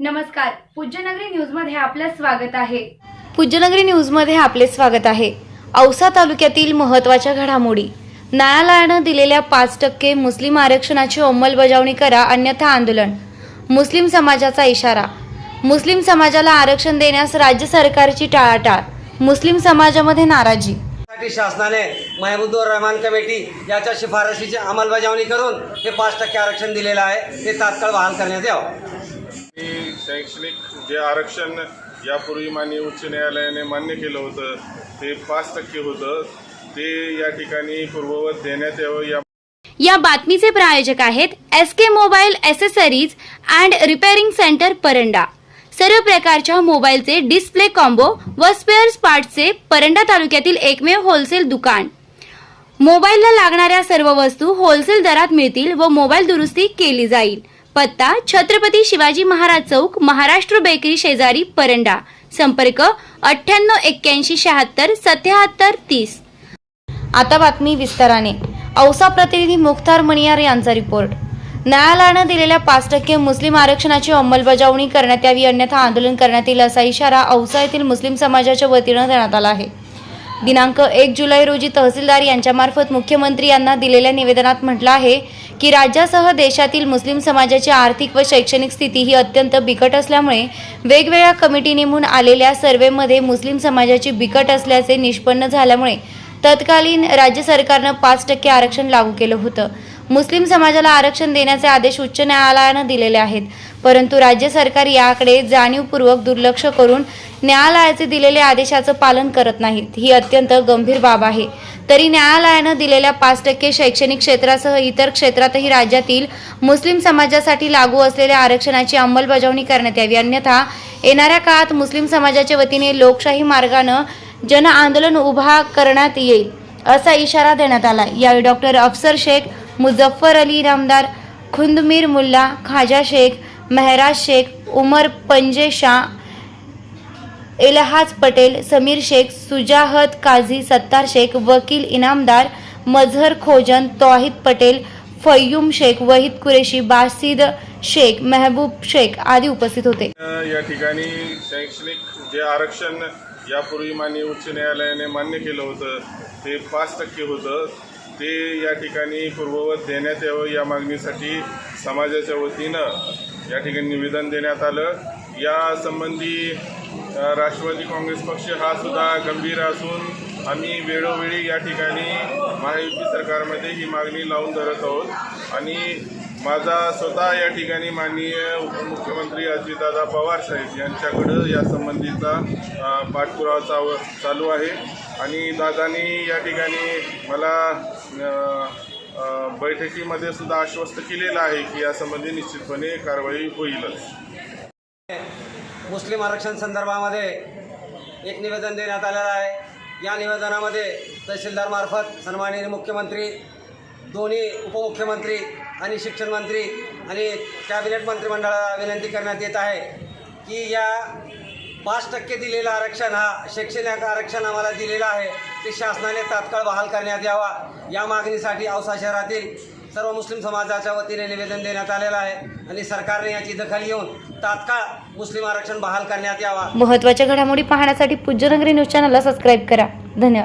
नमस्कार पूज्यनगरी न्यूजमध्ये आपलं स्वागत आहे. पूज्यनगरी न्यूजमध्ये आपले स्वागत आहे. औसा तालुक्यातील महत्त्वाच्या घडामोडी. न्यायालयानं दिलेल्या पाच टक्के मुस्लिम आरक्षणाची अंमलबजावणी करा अन्यथा आंदोलन. मुस्लिम समाजाचा इशारा. मुस्लिम समाजाला आरक्षण देण्यास राज्य सरकारची टाळाटाळ. मुस्लिम समाजामध्ये नाराजी. साठी शासनाने महबूदुर रहमान कमिटी याच्या शिफारशीची अंमलबजावणी करून हे पाच टक्के आरक्षण दिलेलं आहे. ते तात्काळ बहाल करण्यात यावं. शैक्षणिक जे आरक्षण यापूर्वी माननीय उच्च न्यायालयाने मान्य केलं होतं ते पाच टक्के होतं. ते या ठिकाणी पूर्ववत देण्यात यावं या या बातमीचे प्रायोजक आहेत S K mobile accessories and repairing centre Paranda. सर्व प्रकारच्या मोबाईलचे डिस्प्ले कॉम्बो व स्पेअर्स पार्टचे परंडा तालुक्यातील एकमेव होलसेल दुकान. मोबाईलला लागणाऱ्या सर्व वस्तू होलसेल दरात मिळतील व मोबाईल दुरुस्ती केली जाईल. पत्ता छत्रपती शिवाजी महाराज चौक महाराष्ट्र बेकरी शेजारी परंडा. संपर्क अठ्ठ्याण्णव एक्क्याऐंशी शहात्तर सत्याहत्तर तीस. आता बातमी विस्ताराने. औसा प्रतिनिधी मुख्तार मणियार यांचा रिपोर्ट. न्यायालयानं दिलेल्या पाच टक्के मुस्लिम आरक्षणाची अंमलबजावणी करण्यात यावी अन्यथा आंदोलन करण्यात येईल असा इशारा औसा येथील मुस्लिम समाजाच्या वतीनं देण्यात आला आहे. दिनांक एक जुलै रोजी तहसीलदार यांच्यामार्फत मुख्यमंत्री यांना दिलेल्या निवेदनात म्हटलं आहे की राज्यासह देशातील मुस्लिम समाजाची आर्थिक व शैक्षणिक स्थिती ही अत्यंत बिकट असल्यामुळे वेगवेगळ्या कमिटी नेमून आलेल्या सर्व्हेमध्ये मुस्लिम समाजाची बिकट असल्याचे निष्पन्न झाल्यामुळे तत्कालीन राज्य सरकारनं पाच टक्के आरक्षण लागू केलं होतं. मुस्लिम समाजाला आरक्षण देण्याचे आदेश उच्च न्यायालयानं दिलेले आहेत. परंतु राज्य सरकार याकडे जाणीवपूर्वक दुर्लक्ष करून न्यायालयाचे दिलेले आदेशाचं पालन करत नाहीत. ही अत्यंत गंभीर बाब आहे. तरी न्यायालयानं दिलेल्या पाच टक्के शैक्षणिक क्षेत्रासह इतर क्षेत्रातही राज्यातील मुस्लिम समाजासाठी लागू असलेल्या आरक्षणाची अंमलबजावणी करण्यात यावी. अन्यथा येणाऱ्या काळात मुस्लिम समाजाच्या वतीने लोकशाही मार्गानं जन आंदोलन उभा करण्यात येईल असा इशारा देण्यात आला यावेळी डॉक्टर अफसर शेख मुझफ्फर अली इनामदार खुंदमीर मुल्ला खाजा शेख मेहराज शेख उमर पंजे शाह इलहाज पटेल समीर शेख सुजाहत काझी सत्तार शेख वकील इनामदार मझहर खोजन तौहिद पटेल फय्यूम शेख वहीद कुरेशी बासिद शेख महबूब शेख आदी उपस्थित होते. या ठिकाणी शैक्षणिक जे आरक्षण यापूर्वी माननीय उच्च न्यायालयाने मान्य केलं होतं ते पाच टक्के होतं. ते या ठिकाणी पूर्ववत देण्यात यावं या मागणीसाठी समाजाच्या वतीनं या ठिकाणी निवेदन देण्यात आलं. या संबंधी राष्ट्रवादी काँग्रेस पक्ष हा सुद्धा गंभीर असून आम्ही वेळोवेळी या ठिकाणी महायुती सरकारमध्ये ही मागणी लावून धरत आहोत. आणि माझा स्वतः या ठिकाणी माननीय उपमुख्यमंत्री अजितदादा पवार साहेब यांच्याकडं या संबंधीचा पाठपुरावा चालू आहे. आणि दादानी या ठिकाणी मला बैठकीमध्ये सुद्धा आश्वस्त केलेलं आहे की यासंबंधी निश्चितपणे कारवाई होईलच. मुस्लिम आरक्षण संदर्भामध्ये एक निवेदन देण्यात आलेलं आहे. या निवेदनामध्ये तहसीलदारमार्फत सन्माननीय मुख्यमंत्री दोन्ही उपमुख्यमंत्री आणि शिक्षण मंत्री आणि कॅबिनेट मंत्रिमंडळाला विनंती करण्यात येत आहे की या पाच टक्के दिलेलं आरक्षण हा शैक्षणिक आरक्षण आम्हाला दिलेलं आहे. ते शासनाने तात्काळ बहाल करण्यात यावा. या मागणीसाठी औसा शहरातील सर्व मुस्लिम समाजाच्या वतीने निवेदन देण्यात आलेलं आहे आणि सरकारने याची दखल घेऊन तात्काळ मुस्लिम आरक्षण बहाल करण्यात यावा. महत्त्वाच्या घडामोडी पाहण्यासाठी पूज्यनगरी न्यूज चॅनलला सबस्क्राईब करा. धन्यवाद.